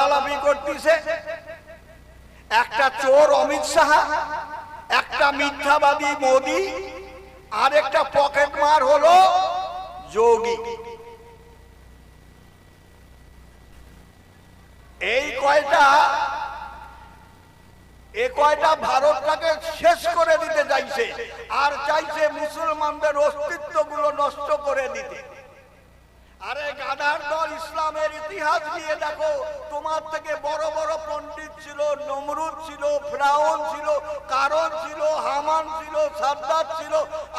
লাফালাফি করতেছে। একটা চোর অমিত সাহা একটা মিথ্যাবাদী মোদি, আর একটা পকেট মার হলো যোগী। এই কয়টা, এ কয়টা ভারতটাকে শেষ করে দিতে চাইছে, আর চাইছে মুসলমানদের অস্তিত্বগুলো নষ্ট করে দিতে। আরে গাধার দল ইসলামের ইতিহাস নিয়ে দেখো। তোমার থেকে বড় বড় পণ্ডিত ছিল, নমরুদ ছিল, ফ্রাউন ছিল, কারণ ছিল, হামান ছিল, সাদ্দাত ছিল,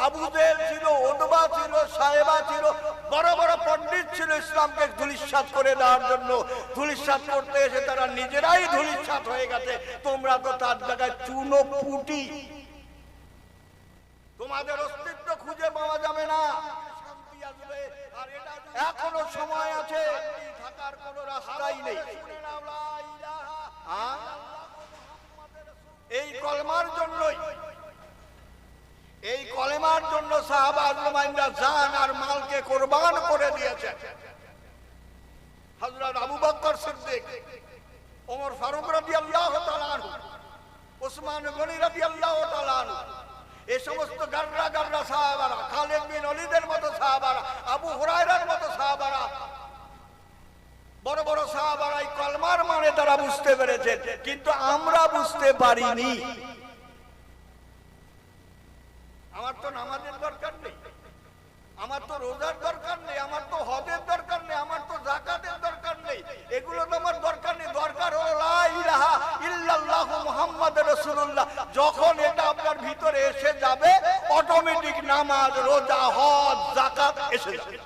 আবুজেল ছিল ওদবা ছিল সাহেবা ছিল। বড় বড় পণ্ডিত ছিল ইসলামকে ধুলিস্বাত করে দেওয়ার জন্য। ধুলিস্বাত করতে এসে তারা নিজেরাই ধুলিস্বাত হয়ে গেছে। তোমরা তো তার জায়গায় চুনো পুটি। তোমাদের অস্তিত্ব খুঁজে পাওয়া যাবে না। শান্তি আসবে। আর এখনও সময় আছে। থাকার কোনো রাস্তাই নেই? এই কলমার জন্যই। এই কলেমার জন্য সাহাবা জান আর মালকে কোরবান করে দিয়েছে। হযরত আবু বকর সিদ্দিক ওমর ফারুক রাদিয়াল্লাহু তাআলা আনহু ওসমান গনি রাদিয়াল্লাহু তাআলা এই সমস্ত গাররা গাররা সাহাবারা, খালেদ বিন অলিদের মতো সাহাবারা, আবু হুরায়রার মতো সাহাবারা। বড় বড় সাহাবারা এই কলমার মানে তারা বুঝতে পেরেছে কিন্তু আমরা বুঝতে পারিনি। আমার তো নামাজের দরকার নেই। আমার তো রোজার দরকার নেই, আমার তো হজের দরকার নেই, আমার তো জাকাতের দরকার নেই। এগুলো তো আমার দরকার নেই। দরকার লা যখন এটা আপনার ভিতরে এসে যাবে অটোমেটিক নামাজ, রোজা, হজ, জাকাত এসে যাবে।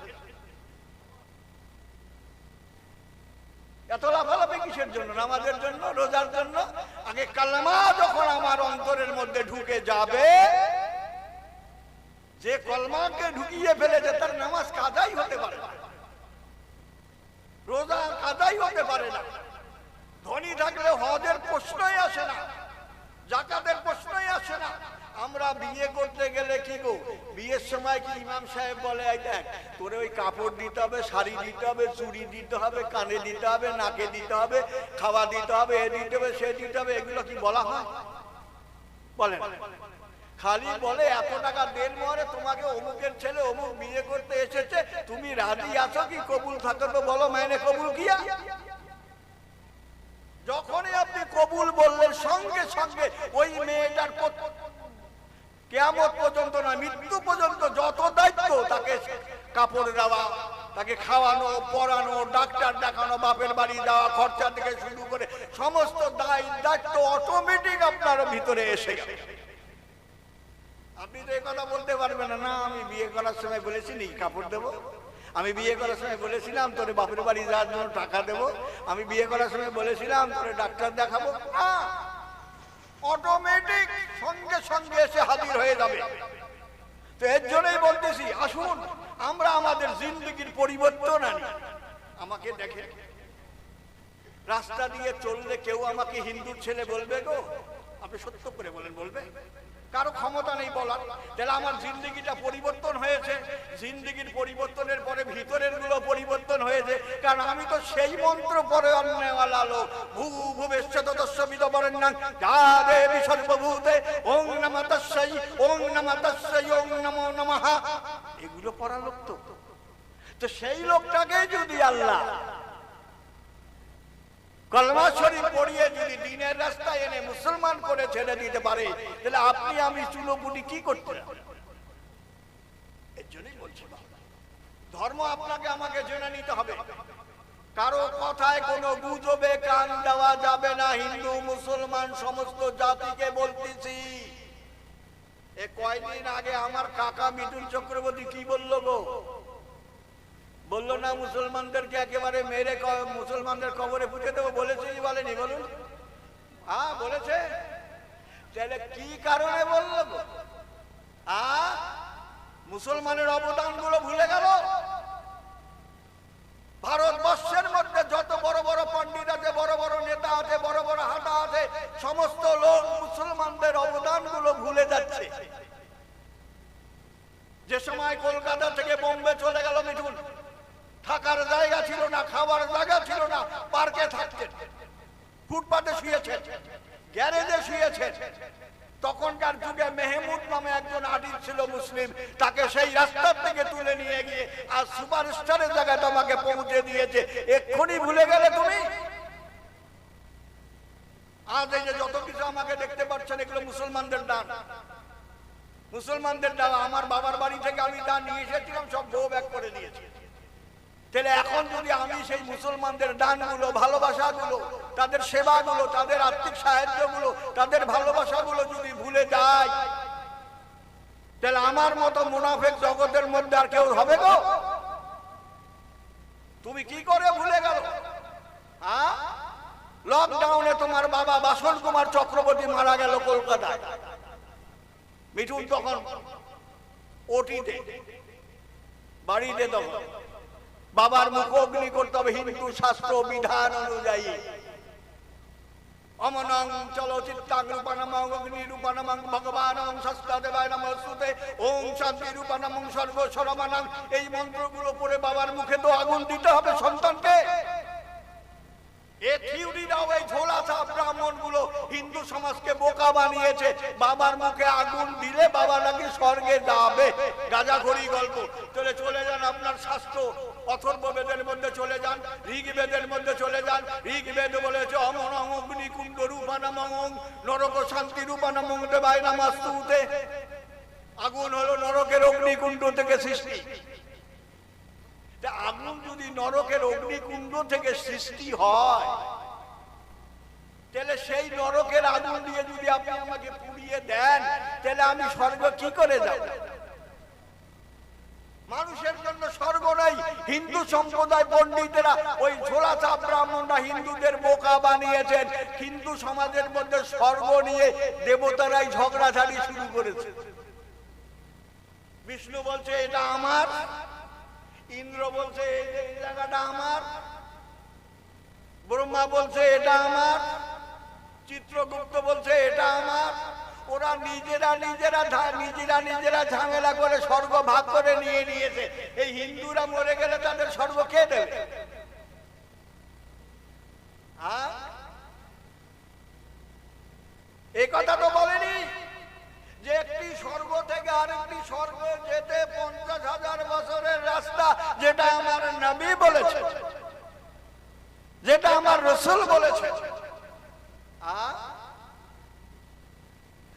এত কিসের জন্য? নামাজের জন্য, রোজার জন্য? আগে কালেমা যখন আমার অন্তরের মধ্যে ঢুকে যাবে যে কলমাকে ঢুকিয়ে ফেলেছে, তার নামাজ কাজাই হতে পারে। রোজা কাজাই হতে পারে না। ধনী থাকলে হজের প্রশ্নই আসে না, জাকাতের প্রশ্নই আসে না। আমরা বিয়ে করতে গেলে কি গো? বিয়ের সময় কি ইমাম সাহেব বলে দেখ, তোরে ওই কাপড় দিতে হবে, শাড়ি দিতে হবে, চুড়ি দিতে হবে, কানে দিতে হবে, নাকে দিতে হবে, খাওয়া দিতে হবে, এ দিতে হবে, সে দিতে হবে, এগুলো কি বলা হয়? বলেন। খালি বলে এত টাকা দেন মরে তোমাকে অমুকের ছেলে, অমুক বিয়ে করতে এসেছে। তুমি রাজি আছো কি? কবুল থাকো তো বলো, মাইনে কবুল কিয়া? যখনই আপনি কবুল বললেন, সঙ্গে সঙ্গে ওই মেয়েটার কেমন পর্যন্ত না মৃত্যু পর্যন্ত যত দায়িত্ব তাকে কাপড় দেওয়া, তাকে খাওয়ানো, পড়ানো, ডাক্তার দেখানো, বাপের বাড়ি যাওয়া, খরচা থেকে শুরু করে সমস্ত দায় দায়িত্ব অটোমেটিক আপনার ভিতরে এসে গেছে আপনি তো কথা বলতে পারবেন না। আমি বিয়ে করার সময় বলেছি, নি, কাপড় দেবো। আমি বিয়ে করার সময় বলেছিলাম, তোরে বাপের বাড়ি যাওয়ার জন্য টাকা দেবো। আমি বিয়ে করার সময় বলেছিলাম, তোরে ডাক্তার দেখাবো। অটোমেটিক সঙ্গে সঙ্গে এসে হাজির হয়ে যাবে। তো এর জন্যই বলতেছি, আসুন, আমরা আমাদের জিন্দগির পরিবর্তন আনি। আমাকে দেখে। রাস্তা দিয়ে চললে কেউ আমাকে হিন্দুর ছেলে বলবে গো? আপনি সত্য করে বলেন, বলবে? কারও ক্ষমতা নেই বলার। তাহলে আমার জিন্দগিটা পরিবর্তন হয়েছে। জিন্দগির পরিবর্তনের পরে ভিতরেরগুলো পরিবর্তন হয়েছে। কারণ আমি তো সেই মন্ত্র পরে অন্যওয়ালা লোক। ভূ ভুবেশ্বতস্বিত বরেন না যা দেবী সর্বভূতে। ওং নম তস্যই ওং নম তস্যই ওং নমো নমঃ। এগুলো পড়া লোক তো। তো সেই লোকটাকে যদি আল্লাহ কলমা শরীফ পড়িয়ে যদি দিনের রাস্তায় এনে মুসলমান করে ছেড়ে দিতে পারে, তাহলে আপনি আমি চুলোপুটি কি করতে এর জন্যই বলছি ধর্ম আপনাকে আমাকে জেনে নিতে হবে। কারও কথায় কোনো গুজবে কান দেওয়া যাবে না, হিন্দু, মুসলমান, সমস্ত জাতিকে বলতেছি। এ কয়দিন আগে আমার কাকা মিঠুন চক্রবর্তী কি বলল গো? বলল, না, মুসলমানদেরকে একেবারে মেরে মুসলমানদের কবরে পুঁতে দেবো। বলেছে কি বলেনি, বলুন। হ্যাঁ বলেছে? তাহলে কি কারণে বলল? হ্যাঁ মুসলমানের অবদানগুলো ভুলে গেল ভারতবর্ষের মধ্যে যত বড় বড় পণ্ডিত আছে বড় বড় নেতা আছে বড় বড় হাঁটা আছে সমস্ত লোক মুসলমানদের অবদানগুলো ভুলে যাচ্ছে যে সময় কলকাতা থেকে বোম্বে চলে গেল মিঠুন থাকার জায়গা ছিল না খাবার জায়গা ছিল না পার্কে থাকতেন ফুটপাতে শুয়েছেন গ্যারেজে শুয়েছেন তখনকার যুগে মেহমুদ নামে একজন আর্টিস্ট ছিল মুসলিম তাকে সেই রাস্তার থেকে তুলে নিয়ে গিয়ে আর সুপারস্টারের জায়গায় তোমাকে পৌঁছে দিয়েছে এক্ষুনি ভুলে গেলে তুমি আজ এই যে যত কিছু আমাকে দেখতে পাচ্ছেন এগুলো মুসলমানদের দান মুসলমানদের দান আমার বাবার বাড়ি থেকে আমি দান নিয়ে এসেছিলাম সব বউ ব্যাগ করে দিয়েছি তাহলে এখন যদি আমি সেই মুসলমানদের দানগুলো ভালোবাসাগুলো তাদের সেবাগুলো তাদের আর্থিক সাহায্যগুলো, তাদের ভালোবাসাগুলো যদি ভুলে যাই তাহলে আমার মতো মুনাফেক জগতের মধ্যে আর কেউ হবে গো? তুমি কি করে ভুলে গেল? হ্যাঁ? লকডাউনে তোমার বাবা বাসন কুমার চক্রবর্তী মারা গেল কলকাতায়। মিঠুন তখন ওটিতে বাড়িতে তখন। বাবার মুখ অগ্নি করতে হবে হিন্দু শাস্ত্র বিধান অনুযায়ী। অমনং চলচিত্তাং রূপানামং অগ্নি রূপানামং ভগবানং সস্তা দেবায় নমস্তুতে। ওম শান্তি রূপানামং সর্ব সরমানং এই মন্ত্রগুলো পড়ে বাবার মুখে তো আগুন দিতে হবে সন্তানকে। এ থিউরিরাও এই ঝোলা সাপ ব্রাহ্মণগুলো হিন্দু সমাজকে বোকা বানিয়েছে। বাবার মুখে আগুন দিলে বাবা নাকি স্বর্গে যাবে। গাজাখড়ি গল্প। চলে চলে যান আপনার শাস্ত্র। অথর্ব বেদের মধ্যে চলে যান, ঋগ্বেদের মধ্যে চলে যান। ঋগ্বেদ বলেছে, অমন কুণ্ড আগুন সৃষ্টি। যদি নরকের অগ্নিকুণ্ড থেকে সৃষ্টি হয়, তাহলে সেই নরকের আগুন দিয়ে যদি আপনি আমাকে পুড়িয়ে দেন, তাহলে আমি স্বর্গ কি করে যাব? মানুষের জন্য স্বর্গ নাই হিন্দু সম্প্রদায় পণ্ডিতেরা ওই ঝোলা চাপ ব্রাহ্মণরা হিন্দুদের বোকা বানিয়েছেন। হিন্দু সমাজের মধ্যে স্বর্গ নিয়ে দেবতারাই ঝগড়াঝাড়ি শুরু করেছে। বিষ্ণু বলছে, এটা আমার। ইন্দ্র বলছে এই জায়গাটা আমার। ব্রহ্মা বলছে, এটা আমার। চিত্রগুপ্ত বলছে, এটা আমার। ওরা নিজেরা নিজেরা নিজেরা নিজেরা ঝামেলা করে স্বর্গ ভাগ করে নিয়ে নিয়েছে। এই হিন্দুরা মরে গেলে তাদের স্বর্গ খেয়ে দেবে হ্যাঁ? এই কথা তো বলেনি যে একটি স্বর্গ থেকে আরেকটি স্বর্গ যেতে পঞ্চাশ হাজার বছরের রাস্তা যেটা আমার নবী বলেছে যেটা আমার রসুল বলেছে আ?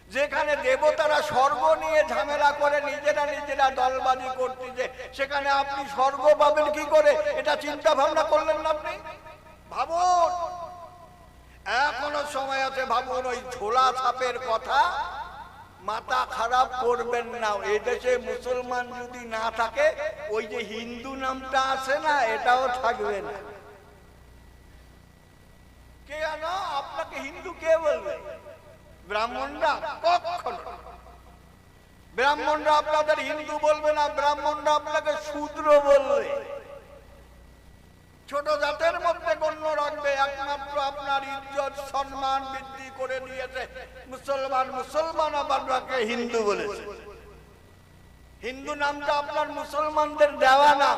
যেখানে দেবতারা স্বর্গ নিয়ে ঝামেলা করে নিজেরা নিজেরা দলবাজি করতেছে সেখানে আপনি স্বর্গ পাবেন কি করে? এটা চিন্তা ভাবনা করলেন না আপনি? ভাবুন। এখনও সময় আছে, ভাবুন, ওই ঝোলা ছাপের কথা। মাথা খারাপ করবেন না। এই দেশে মুসলমান যদি না থাকে, ওই যে হিন্দু নামটা আছে না, এটাও থাকবে না। কে জানো? আপনাকে হিন্দু কে বলবে? ব্রাহ্মণরা? কখনো। ব্রাহ্মণরা আপনাদের হিন্দু বলবে না, ব্রাহ্মণরা আপনাকে শূদ্র বলবে। ছোট জাতের মধ্যে গণ্য রাখবে, একমাত্র আপনার ইজ্জত, সম্মান বৃদ্ধি করে দিয়েছে। মুসলমান মুসলমান আপনাকে হিন্দু বলেছে। হিন্দু নামটা আপনার মুসলমানদের দেওয়া না।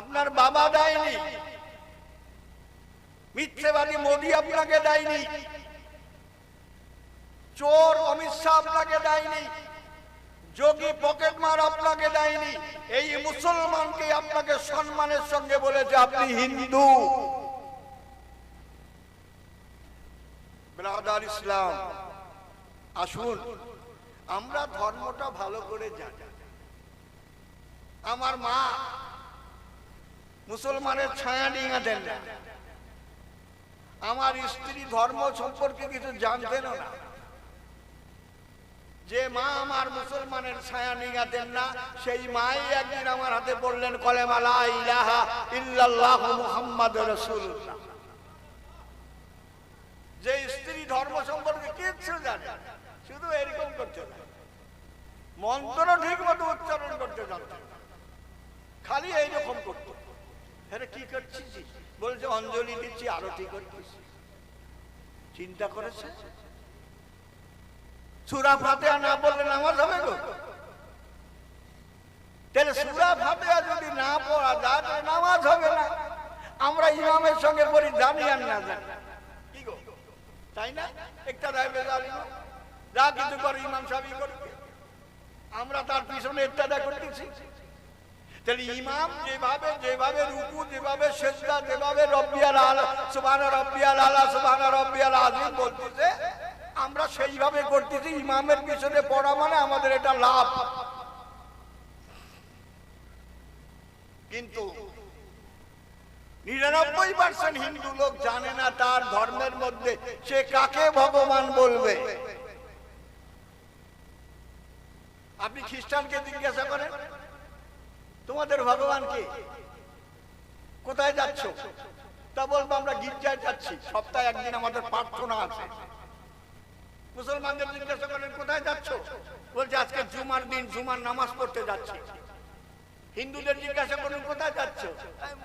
আপনার বাবা দেয়নি। মিথ্যেবাদী মোদী আপনাকে দেয়নি। চোর অমিত শাহ আপনাকে দেয়নি, যোগী পকেট মার আপনাকে দেয়নি, এই মুসলমানকে আপনাকে সম্মানের সঙ্গে বলেছে আপনি হিন্দু। ব্রাদার ইসলাম, আসুন, আমরা ধর্মটা ভালো করে জানি। আমার মা মুসলমানের ছায়া ডিঙা দেন আমার স্ত্রী ধর্ম সম্পর্কে কিছু জানতেনও না। যে মা আমার মুসলমানের ছায়া নিগাতেন না, সেই মাই একদিন আমার হাতে বললেন, কলেমা লা ইলাহা যে স্ত্রী ধর্ম সম্পর্কে কিচ্ছু জানে শুধু এরকম করতে মন্ত্র ঠিক মতো উচ্চারণ করতে জানতে। খালি এইরকম করতো। হ্যাঁ কি করছিস? বলছে, অঞ্জলি দিচ্ছি, আরতি করছিস। চিন্তা করেছে? সুরা ফাতেহা না বললে নামাজ হবে গো? তাহলে সুরা ফাতেহা যদি না পড়া যায়, তাহলে নামাজ হবে না। আমরা ইমামের সঙ্গে পড়ি, জানি আর না জানি। কি গো? তাই না? একটা বেজাল যা কিছু ইমাম করবে। আমরা তার পিছনে একটা করতেছি। তাহলে ইমাম যেভাবে যেভাবে রুকু, যেভাবে সেজদা, যেভাবে রব্বিয়াল আলা, সুবহান রব্বিয়াল আলা, সুবহান রব্বিয়াল বলতেছে আমরা সেইভাবে করতেছি, ইমামের পিছনে পড়া মানে আমাদের এটা লাভ। কিন্তু নিরানব্বই পার্সেন্ট হিন্দু লোক জানে না তার ধর্মের মধ্যে সে কাকে ভগবান বলবে। আপনি খ্রিস্টানকে জিজ্ঞাসা করেন, তোমাদের ভগবান কে? কোথায় যাচ্ছ? তা বলব, আমরা গির্জায় যাচ্ছি, সপ্তাহে একদিন আমাদের প্রার্থনা আছে। মুসলমানদের জিজ্ঞাসা করেন কোথায় যাচ্ছ? বলছে, আজকে জুমার দিন, জুমার নামাজ পড়তে যাচ্ছি। হিন্দুদের জিজ্ঞাসা করুন কোথায় যাচ্ছ?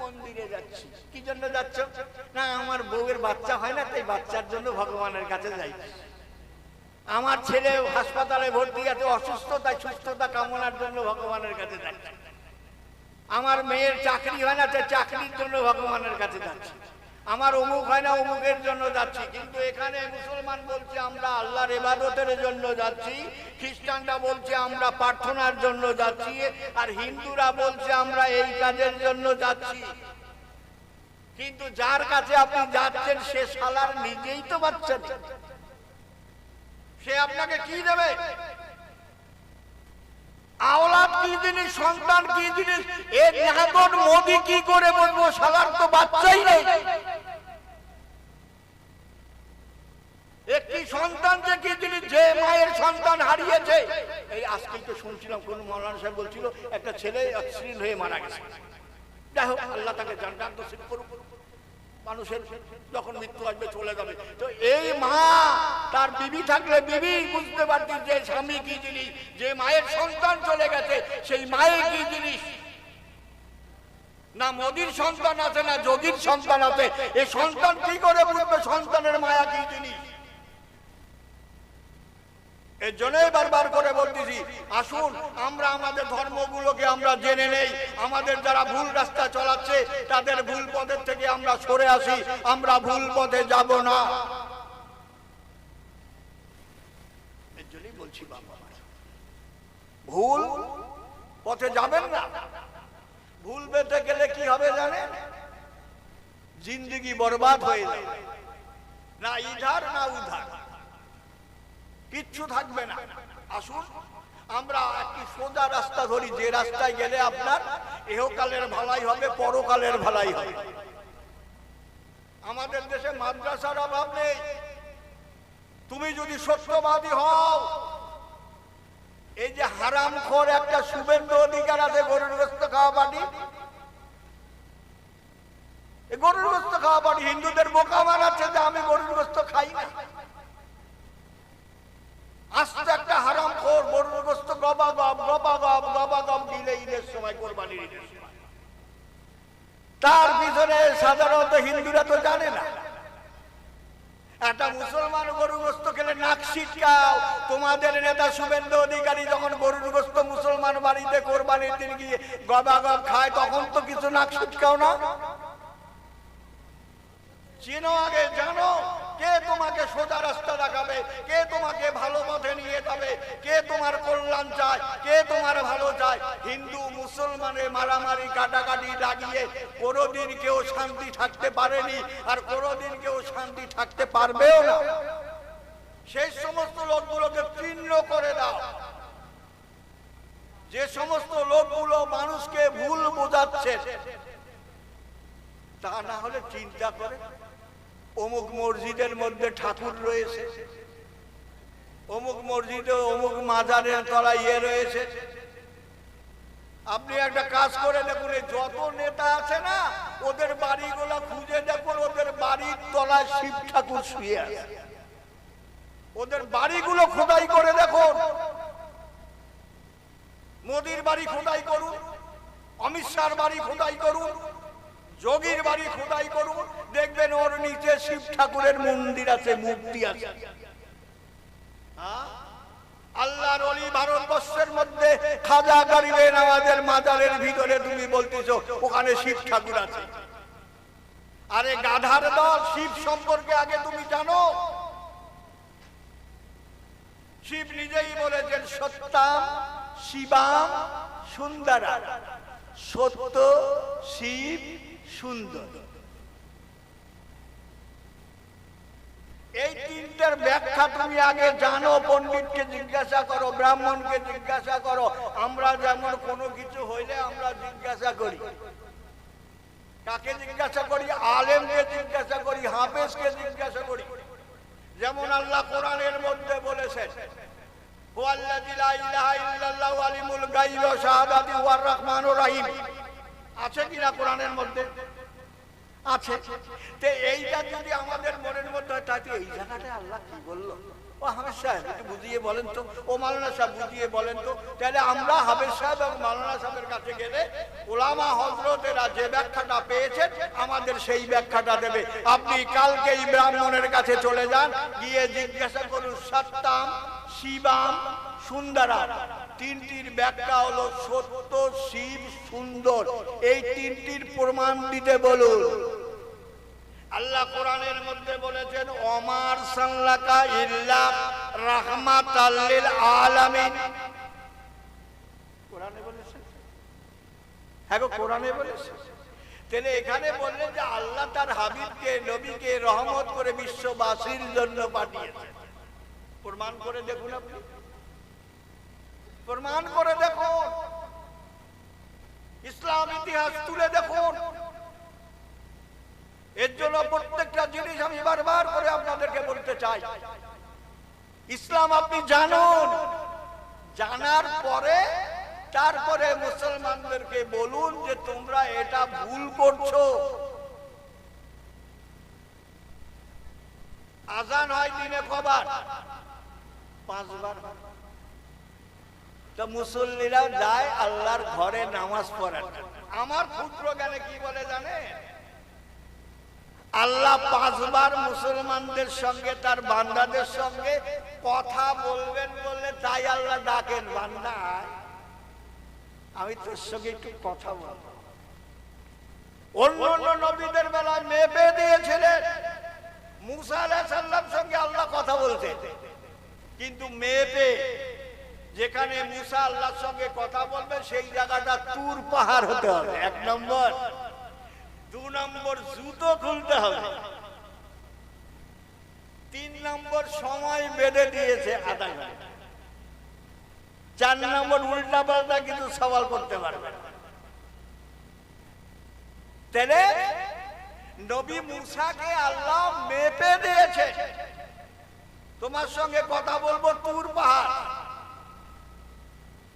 মন্দিরে যাচ্ছি। কি জন্য যাচ্ছ? না, আমার বউয়ের বাচ্চা হয় না, তাই বাচ্চার জন্য ভগবানের কাছে যাই। আমার ছেলে হাসপাতালে ভর্তি আছে, অসুস্থ, তাই সুস্থতা কামনার জন্য ভগবানের কাছে যাচ্ছি। আমার মেয়ের চাকরি হয় না, তাই চাকরির জন্য ভগবানের কাছে যাচ্ছি। আমার অমুক হয় না অমুকের জন্য যাচ্ছি। কিন্তু এখানে মুসলমান বলছে, আমরা আল্লাহর এবাদতের জন্য যাচ্ছি, খ্রিস্টানরা বলছে, আমরা প্রার্থনার জন্য যাচ্ছি, আর হিন্দুরা বলছে, আমরা এই কাজের জন্য যাচ্ছি। কিন্তু যার কাছে আপনি যাচ্ছেন, সে শালার নিজেই তো বাচ্চা সে আপনাকে কি দেবে? সন্তান যে কি যে মায়ের সন্তান হারিয়েছে। এই তো শুনছিলাম বলছিল, একটা ছেলে অশ্লীল হয়ে মারা গেছে। যাই হোক, আল্লাহ তাকে জানটান তো মানুষের যখন মৃত্যু আসবে চলে যাবে। তো এই মা, তার বিবি থাকলে বিবি বুঝতে পারতি যে স্বামী কি জিনিস, যে মায়ের সন্তান চলে গেছে, সেই মায়ের কি জিনিস। না মোদির সন্তান আছে, না যোগীর সন্তান আছে এই সন্তান কি করে বুঝবে সন্তানের মায়া কি জিনিস? এর জন্যই বারবার করে বলতেছি, আসুন, আমরা আমাদের ধর্মগুলোকে আমরা জেনে নেই। আমাদের যারা ভুল রাস্তা চলাচ্ছে, তাদের ভুল পথের থেকে আমরা সরে আসি। আমরা ভুল পথে যাব না। এর জন্যই বলছি বাবা ভুল পথে যাবেন না। ভুল পেতে গেলে কি হবে জানেন? জিন্দগি বরবাদ হয়ে যাবে। না ইধার, না উধার। কিচ্ছু থাকবে না। আসুন, আমরা একটি সোজা রাস্তা ধরি, যে রাস্তায় গেলে আপনার এহকালের ভালাই হবে, পরকালের ভালাই হবে। আমাদের দেশে মাদ্রাসার অভাব নেই। তুমি যদি সত্যবাদী হও, এই যে হারাম খোর একটা শুভেন্দু অধিকার আছে গরুর গোস্ত খাওয়া পাটি গরুর গোস্ত খাওয়া পাটি হিন্দুদের বোকা বানাচ্ছে যে আমি গরুর গোস্ত খাই না। একটা হারাম খোর গবা গব গবা গব গবা দিলে ঈদের সময় কোরবানির ঈদের তার পিছনে সাধারণত হিন্দুরা তো জানে না। একটা মুসলমান গরুর খেলে নাক তোমাদের নেতা শুভেন্দু অধিকারী যখন গরুর মুসলমান বাড়িতে কোরবানির দিন গিয়ে গবা গব খায়, তখন তো কিছু নাক ছিটকাও না। চিনো আগে জানো কে তোমাকে সোজা রাস্তা দেখাবে? কে তোমাকে ভালো পথে নিয়ে যাবে? কে তোমার কল্যাণ চায়? কে তোমার ভালো চায়? হিন্দু, মুসলমানের মারামারি, কাটাকাটি লাগিয়ে কোনোদিন কেউ শান্তি থাকতে পারেনি আর কোনোদিন কেউ শান্তি থাকতে পারবেও না। সেই সমস্ত লোকগুলোকে তীর্ণ করে দাও। যে সমস্ত লোকগুলো মানুষকে ভুল বোঝাচ্ছে, তা না হলে চিন্তা করে অমুক মসজিদের মধ্যে ঠাকুর রয়েছে। অমুক মসজিদে অমুক মাজারের তলা ইয়ে রয়েছে। আপনি একটা কাজ করে দেখুন যত নেতা আছে না, ওদের বাড়িগুলো খুঁজে দেখুন, ওদের বাড়ির তলায় শিব ঠাকুর শুয়ে ওদের বাড়িগুলো খোদাই করে দেখুন। মোদির বাড়ি খোদাই করুন, অমিত শাহর বাড়ি খোদাই করুন। যোগীর বাড়ি খোদাই করুন। দেখবেন ওর নিচে শিব ঠাকুরের মন্দির আছে, মূর্তি আছে। হ্যাঁ? আল্লাহর অলি ভারতবর্ষের মধ্যে খাজা ভিতরে তুমি ওখানে শিব ঠাকুর আছে। আরে শিব সম্পর্কে আগে তুমি জানো? শিব নিজেই বলেছেন সত্য শিব সুন্দর। এই তিনটার ব্যাখ্যা তুমি আগে জানো, পণ্ডিতকে জিজ্ঞাসা করো, ব্রাহ্মণকে জিজ্ঞাসা করো, আমরা যেমন কোনো কিছু হইলে আমরা জিজ্ঞাসা করি। কাকে জিজ্ঞাসা করি? আলেমকে জিজ্ঞাসা করি, হাফেজকে জিজ্ঞাসা করি। যেমন আল্লাহ কোরআনের মধ্যে বলেছেন, হুয়াল্লাযী লা ইলাহা ইল্লাল্লাহু আলিমুল গায়বি ওয়া শাহাদাতি ওয়ার রহমানুর রহিম। আছে কিনা কোরআনের মধ্যে? আছে। তে এইটা যদি আমাদের মনের মধ্যে হয় তাতে এই জায়গাটা আল্লাহ কি বলল? ও হাফেজ সাহেব, একটু বুঝিয়ে বলেন তো। ও মাওলানা সাহেব, বুঝিয়ে বলেন তো। তাহলে আমরা হাফেজ সাহেব এবং মাওলানা সাহেবের কাছে গেলে ওলামা হজরতেরা যে ব্যাখ্যাটা পেয়েছেন আমাদের সেই ব্যাখ্যাটা দেবে। আপনি কালকে এই ব্রাহ্মণের কাছে চলে যান, গিয়ে জিজ্ঞাসা করুন সত্যাম শিবাম সুন্দরা তিনটির ব্যাখ্যা হলো সত্য, শিব, সুন্দর। এই তিনটির প্রমাণ দিতে বলুন। আল্লাহ কোরআনের মধ্যে বলেছেন, অমার সাল্লাকা ইল্লা রাহমাতাল লিল আলামিন। কোরআনে বলেছেন? হ্যাঁ গো, কোরআনে বলেছেন। তাহলে এখানে বললেন যে আল্লাহ তার হাবিবকে, নবীকে রহমত করে বিশ্ববাসীর জন্য পাঠিয়েছেন। প্রমাণ করে দেখুন আপনি। প্রমাণ করে দেখুন। ইসলাম ইতিহাস তুলে দেখুন। এর জন্য প্রত্যেকটা জিনিস আমি বারবার করে আপনাদেরকে বলতে চাই। ইসলাম আপনি জানুন। জানার পরে, তারপরে মুসলমানদেরকে বলুন যে তোমরা এটা ভুল করছ। আজান হয় দিনে কবার? পাঁচবার তো মুসল্লিরা যায় আল্লাহর ঘরে নামাজ পড়ার। আমার ক্ষুদ্র জ্ঞানে কি বলে জানে? আল্লাহ পাঁচবার মুসলমানদের সঙ্গে, তার বান্দাদের সঙ্গে কথা বলবেন বললে তাই আল্লাহ ডাকেন। বান্দা, আমি তোর সঙ্গে একটু কথা বলব। অন্য অন্য নবীদের বেলায় মেপে দিয়েছিলেন। মুসা আলাহ সাল্লাম সঙ্গে আল্লাহ কথা বলতে কিন্তু মেপে যেখানে মুসা আল্লাহর সঙ্গে কথা বলবে, সেই জায়গাটা তুর পাহাড় হতে হবে। এক নম্বর। দু নম্বর, জুতো খুলতে হবে। তিন নম্বর, সময় বেঁধে দিয়েছে আধা চার নম্বর উল্টা পাল্টা কিন্তু সওয়াল করতে পারবে নবী মুসাকে আল্লাহ মেপে দিয়েছে। তোমার সঙ্গে কথা বলব, তুর পাহাড়।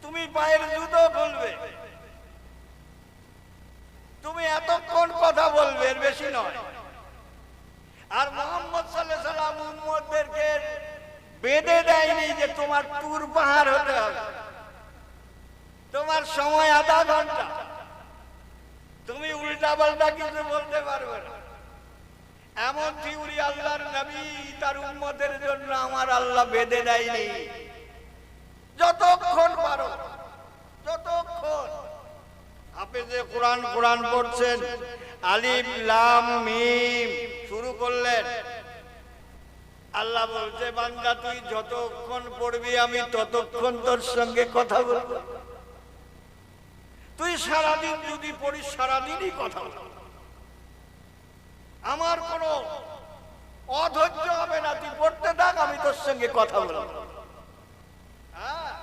তুমি পায়ের জুতো খুলবে। তুমি এতক্ষণ কথা বলবে, এর বেশি নয়। আর মোহাম্মদ সাল্লাহ সাল্লাম উম্মদদেরকে বেঁধে দেয়নি যে তোমার তুর পাহাড় হতে হবে। তোমার সময় আধা ঘণ্টা। তুমি উল্টা পাল্টা কিছু বলতে পারবে না। এমন থিউরি আল্লাহর নবী তার উম্মতের জন্য আমার আল্লাহ বেঁধে দেয়নি। আল্লাহ বলছে তুই যতক্ষণ পড়বি, আমি ততক্ষণ তোর সঙ্গে কথা বলব। তুই সারাদিন যদি পড়িস, সারাদিনই কথা বলব। আমার কোনো অধৈর্য হবে না, তুই পড়তে থাক, আমি তোর সঙ্গে কথা বলব হ্যাঁ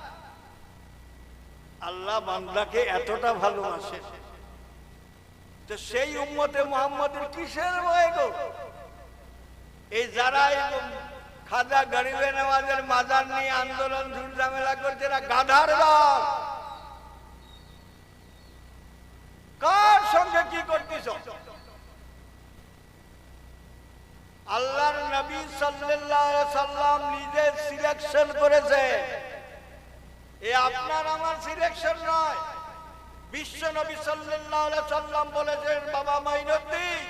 আল্লাহ বান্দাকে এতটা ভালোবাসে। তো সেই উম্মতে মোহাম্মদের কিসের ভয় গো? এই যারা খাজা গরিবে নেওয়াজের মাজার নিয়ে আন্দোলন, ঝুটঝামেলা করছে, এরা গাধার দল। কার সঙ্গে কি করতেছ? আল্লাহর নবী সাল্লাম নিজে সিলেকশন করেছে। আমার সিলেকশন নয়। বিশ্ব নবী সাল্লাম বলেছেন, বাবা মাইনুদ্দিন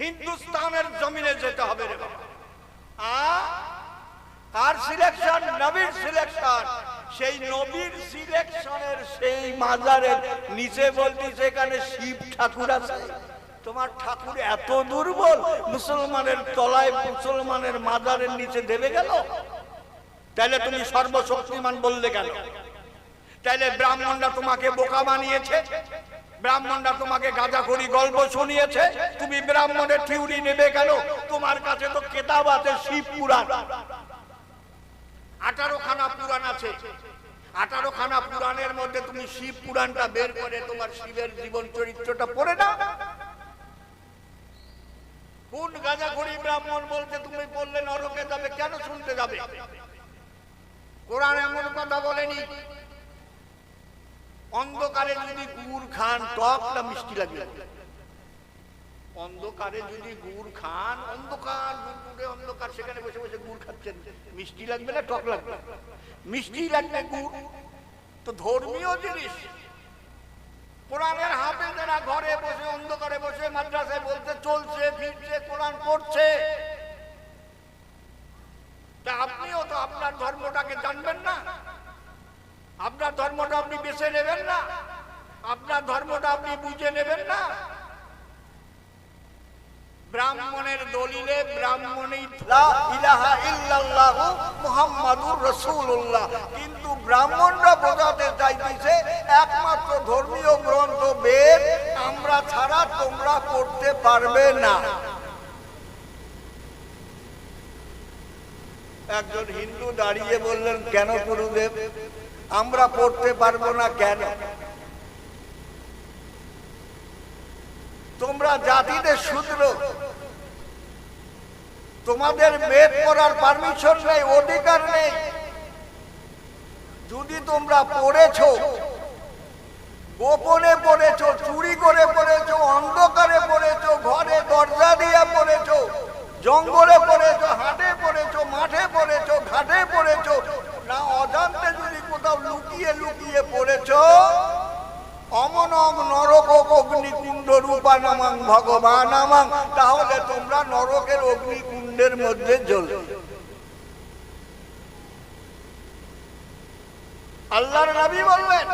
হিন্দুস্তানের জমিনে যেতে হবে রে আ? সিলেকশন নবীর সিলেকশন সেই নবীর সিলেকশনের সেই মাজারের নিচে বলতে সেখানে শিব ঠাকুর আছে। তোমার ঠাকুর এত দুর্বল, মুসলমানের তলায় মুসলমানের মাজারের নিচে দেবে গেল তাহলে তুমি সর্বশক্তিমান বললে কেন? তাহলে ব্রাহ্মণরা তোমাকে বোকা বানিয়েছে। ব্রাহ্মণরা তোমাকে গাঁজা করি গল্প শুনিয়েছে। তুমি ব্রাহ্মণের থিউরি নেবে কেন? তোমার কাছে তো কেতাব আছে, শিব পুরাণ। আঠারো খানা পুরাণ আছে। আঠারো খানা পুরাণের মধ্যে তুমি শিব পুরাণটা বের করে তোমার শিবের জীবন চরিত্রটা পড়ে না কোন গাঁজা করি ব্রাহ্মণ বলতে তুমি বললে নরকে যাবে, কেন শুনতে যাবে? কোরআন এমন কথা বলেনি। অন্ধকারে যদি গুড় খান টক না মিষ্টি লাগবে। অন্ধকারে যদি গুড় খান, অন্ধকার গুড়ে অন্ধকার, সেখানে বসে বসে গুড় খাচ্ছেন। মিষ্টি লাগবে না, টক লাগবে? মিষ্টি লাগবে গুড়। তো ধর্মীয় জিনিস। কোরআনের হাতে যারা ঘরে বসে, অন্ধকারে বসে মাদ্রাসায় বলতে চলছে, ফিরছে, কোরআন পড়ছে। তা আপনিও তো আপনার ধর্মটাকে জানবেন না। আপনার ধর্মটা আপনি বেছে নেবেন না। আপনার ধর্মটা আপনি বুঝে নেবেন না। ব্রাহ্মণের দলিলে ব্রাহ্মণই মুহাম্মাদুর রাসূলুল্লাহ। কিন্তু ব্রাহ্মণরা বোঝাতে চাইতেছে একমাত্র ধর্মীয় গ্রন্থ বেদ। আমরা ছাড়া তোমরা পড়তে পারবে না। একজন হিন্দু দাঁড়িয়ে বললেন, কেন গুরুদেব? আমরা পড়তে পারব না কেন? তোমরা জাতিতে শূদ্র। তোমাদের বেদ পড়ার পারমিশন নেই, অধিকার নেই। যদি তোমরা পড়েছো, গোপনে পড়েছো, চুরি করে পড়েছো, অন্ধকারে পড়েছো, ঘরে দরজা দিয়ে পড়েছ, জঙ্গলে পড়েছো, হাটে পড়েছো, মাঠে পড়েছো, ঘাটে পড়েছো না, অজান্তে যদি কোথাও লুকিয়ে লুকিয়ে পড়েছো, অমনং নরক অগ্নিকুণ্ড রূপানামাং ভগবানামাং তাহলে তোমরা নরকের অগ্নিকুণ্ডের মধ্যে জ্বলবে। আল্লাহর নবী বললেন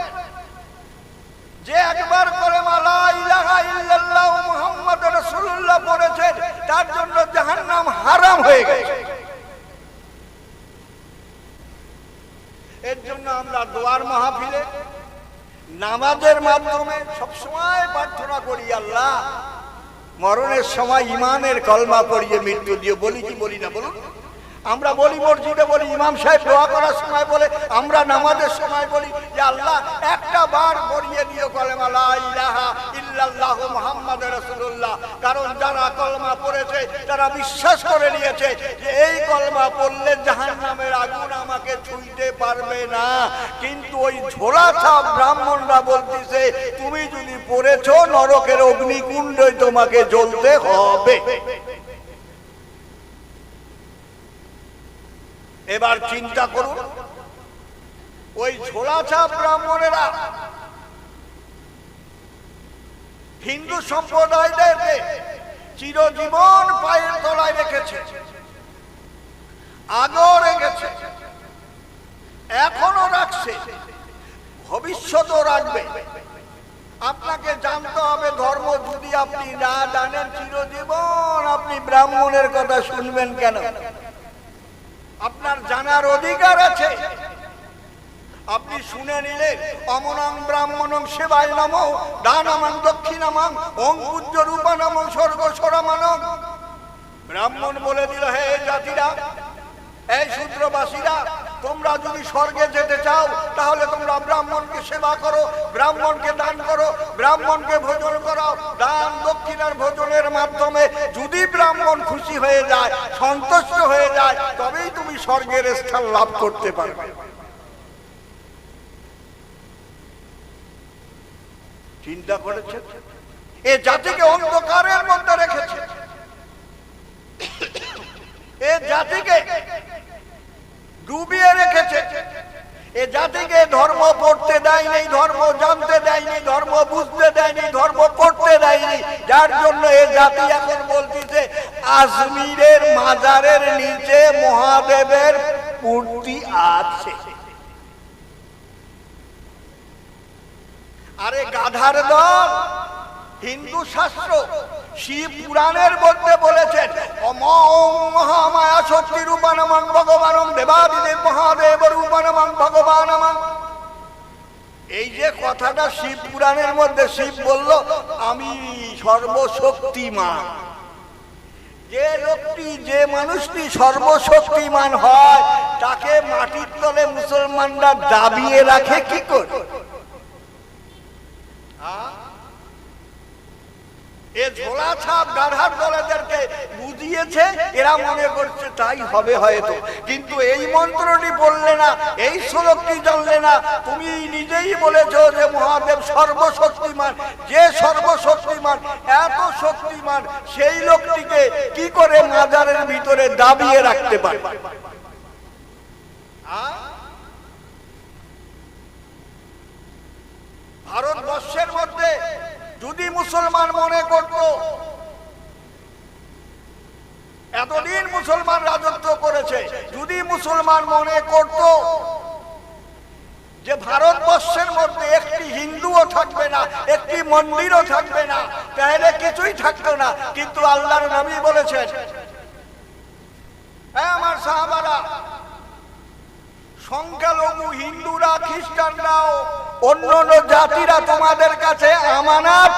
যে একবার করে মালা ইলাহা ইল্লাল্লাহ মুহাম্মদ রাসূলুল্লাহ পড়েছেন, তার জন্য জাহান্নাম হারাম হয়ে গেছে। এর জন্য আমরা দোয়ার মাহফিলে নামাজের মাধ্যমে সবসময় প্রার্থনা করি, আল্লাহ, মরণের সময় ইমানের কলমা পড়িয়ে মৃত্যু দিয়ে বলি কি বলি না বলুন? আমরা বলি মসজিদে বলি ইমাম সাহেব দোয়া করার সময় বলে, আমরা নামাজের সময় বলি, যে আল্লাহ একটা বার পড়িয়ে দিও কলেমা, লা ইল্লাল্লাহু মুহাম্মদ রাসূলুল্লাহ। কারণ যারা কলমা পড়েছে তারা বিশ্বাস করে নিয়েছে যে এই কলমা পড়লে জাহান্নামের আগুন আমাকে ছুঁইতে পারবে না। কিন্তু ওই ঝোলা ছাপ ব্রাহ্মণরা বলতেছে, তুমি যদি পড়েছো, নরকের অগ্নিকুণ্ডই তোমাকে জ্বলতে হবে। এবার চিন্তা করুন। ওই ঝোলাছাপ ব্রাহ্মণেরা হিন্দু সম্প্রদায়দেরকে চিরজীবন পায়ের তলায় রেখেছে, আগেও রেখেছে এখনও রাখছে, ভবিষ্যতেও রাখবে। আপনাকে জানতে হবে, ধর্ম যদি আপনি না জানেন, চিরজীবন আপনি ব্রাহ্মণের কথা শুনবেন কেন? আপনার জানার অধিকার আছে। আপনি শুনে নিলে অমনং ব্রাহ্মণং সেবায় নাম, দানামাং, দক্ষিণামাং ওং পূজ্য রূপানামং স্বর্গ সরামানং ব্রাহ্মণ বলে দিল, হে জাতিরা, এই শূদ্রবাসীরা তোমরা যদি স্বর্গে যেতে চাও, তাহলে তোমরা ব্রাহ্মণকে সেবা করো, ব্রাহ্মণকে দান করো, ব্রাহ্মণকে ভোজন করো দান দক্ষিণার ভোজনের মাধ্যমে যদি ব্রাহ্মণ খুশি হয়ে যায়, সন্তুষ্ট হয়ে যায়, তবেই তুমি স্বর্গের স্থান লাভ করতে পারবে। চিন্তা করেছে এ জাতিকে অন্ধকারের মধ্যে রেখেছে। এ জাতিকে ডুবিয়ে রেখেছে। এ জাতিকে ধর্ম পড়তে দেয়নি, ধর্ম জানতে দেয়নি, ধর্ম বুঝতে দেয়নি, ধর্ম করতে দেয়নি। যার জন্য এ জাতি এখন বলতেছে, আজমিরের মাজারের নিচে মহাদেবের মূর্তি আছে। আরে গাধার দল! হিন্দু শাস্ত্র শিব পুরাণের মধ্যে বলেছেন, অম মহামায়া শক্তি রূপানমং ভগবানম দেবাদিদেব মহাদেব রূপানমং ভগবানমং। এই যে কথাটা শিব পুরাণের মধ্যে শিব বলল, আমি সর্বশক্তিমান। যে লোকটি, যে মানুষটি সর্বশক্তিমান হয়, তাকে মাটির তলে মুসলমানরা দাবিয়ে রাখে কি করে? এ ঝোলা ছাপ বুঝিয়েছে, এরা মনে করছে তাই হবে কিন্তু এই মন্ত্রটি বললে না, এই জানলে না। তুমি নিজেই বলেছ যে মহাদেব সর্বশক্তিমান। যে সর্বশক্তিমান, এত শক্তিমান, সেই লোকটিকে কি করে মাজারের ভিতরে দাবিয়ে রাখতে পারে? ভারতবর্ষের মধ্যে যদি মুসলমান মনে করত, এতদিন মুসলমান রাজত্ব করেছে, যদি মুসলমান মনে করত যে ভারতবর্ষের মধ্যে একটি হিন্দুও থাকবে না, একটি মন্দিরও থাকবে না, তাহলে কিছুই থাকতো না। কিন্তু আল্লাহর নবী বলেছেন হ্যাঁ আমার সাহাবারা, সংখ্যালঘু হিন্দুরা খ্রিস্টানরাও অন্য অন্য জাতিরা তোমাদের কাছে আমানত।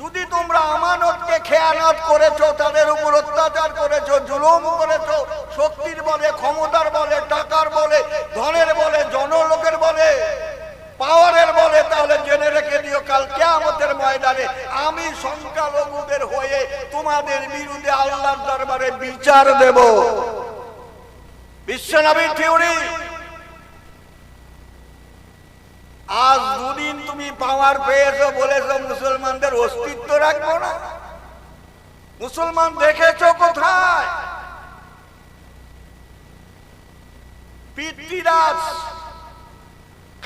যদি তোমরা আমানতকে খেয়ানত করেছ, তাদের উপর অত্যাচার করেছ, জুলুম করেছ, শক্তির বলে, ক্ষমতার বলে, টাকার বলে, ধনের বলে, জনলোকের বলে, পাওয়ারের বলে, তাহলে জেনে রেখে দিও, কাল কেয়ামতের ময়দানে আমি সংখ্যালঘুদের হয়ে তোমাদের বিরুদ্ধে আল্লাহর দরবারে বিচার দেব। বিশ্বনবীর থিওরি। আজ দুদিন তুমি পাওয়ার পেয়েছ, বলেছ মুসলমানদের অস্তিত্ব রাখব না। মুসলমান দেখেছ কোথায়?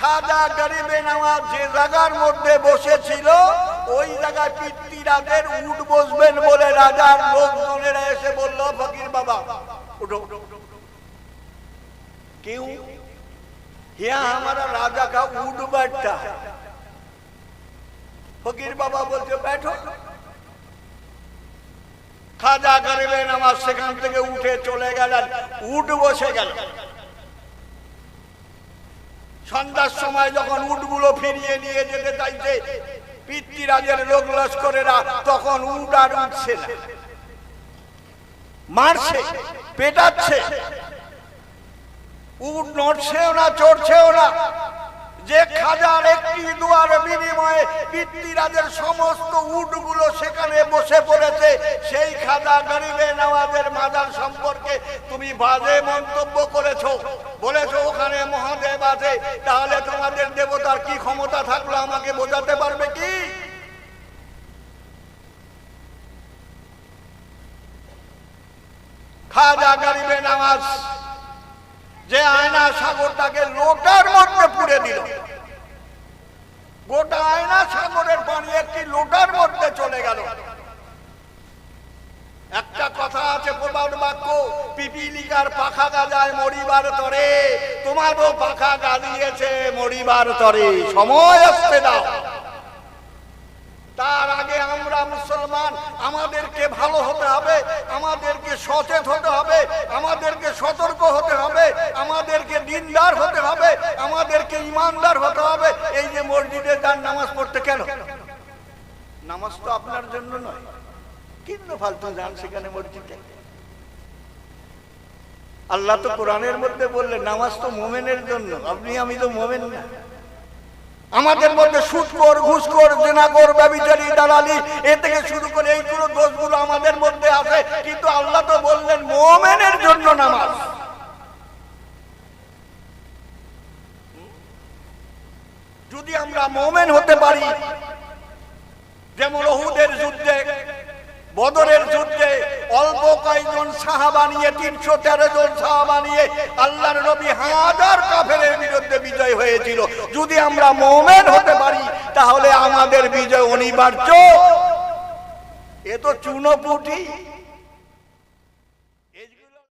খাজা গরিবে নামাজ যে জায়গার মধ্যে বসেছিল, ওই জায়গায় পিতৃরাজের উঠ বসবেন বলে রাজার লোকজনেরা এসে বলল, ফকির বাবা, উঠো क्यों यहाँ हमारा राजा का ऊट बैठता है ফকির বাবা বলছে बैठो খাজা গরিবেন আমার সেখান থেকে উঠে চলে গেলেন উঠ বসে গেল সন্ধ্যার সময় যখন উটগুলো ফিরিয়ে নিয়ে যেতে চাইছে পিতৃরাজের লোক লস্করেরা তখন উট আর উঠছে না মারছে পেটাচ্ছে উট নড়ছেও না, চড়ছেও না। যে খাজার একটি দুয়ার বিনিময়ে পিতৃরাজের সমস্ত উটগুলো সেখানে বসে পড়েছে, সেই খাজা গরিবে নওয়াজের মাজার সম্পর্কে তুমি বাজে মন্তব্য করেছ। বলেছ, ওখানে মহাদেব আছে, তাহলে তোমাদের দেবতার কি ক্ষমতা থাকল আমাকে বোঝাতে পারবে কি? খাজা গরিবে নামাজ যে আয়না সাগরটাকে লোটার মধ্যে পুড়ে দিল। গোটা আয়না সাগরের পানি একটি লোটার মধ্যে চলে গেল। একটা কথা আছে প্রবাদ বাক্য, পিপিলিকার পাখা গাজায় মরিবার তরে, তোমারও পাখা গাজিয়েছে মরিবার তরে। সময় আসতে দাও। তার আগে আমরা মুসলমান, আমাদেরকে ভালো হতে হবে, আমাদেরকে সচেত হতে হবে, আমাদেরকে সতর্ক হতে হবে, আমাদেরকে দিনদার হতে হবে, আমাদেরকে ইমানদার হতে হবে। এই যে মসজিদে যান, নামাজ পড়তে কেন? নামাজ তো আপনার জন্য নয়। কিন্তু ফালতু যান সেখানে মসজিদে? আল্লাহ তো কোরআনের মধ্যে বললেন, নামাজ তো মোমেনের জন্য। আপনি, আমি তো মোমেন না। আমাদের মধ্যে সুৎকর ঘুষখোর জেনাকর ব্যবিচারী দালালি, এ থেকে শুরু করে এইগুলো দোষগুলো আমাদের মধ্যে আছে। কিন্তু আল্লাহ তো বললেন, মোমেনের জন্য নামাজ। যদি আমরা মোমেন হতে পারি, যেমন ওহুদের যুদ্ধে বদরের যুদ্ধে অল্প কয়েকজন সাহাবা নিয়ে, তিনশো তেরো জন সাহাবা নিয়ে আল্লাহর নবী হাজার কাফের বিরুদ্ধে বিজয় হয়েছিল। যদি আমরা মোমেন হতে পারি, তাহলে আমাদের বিজয় অনিবার্য। এ তো চুনোপুটি।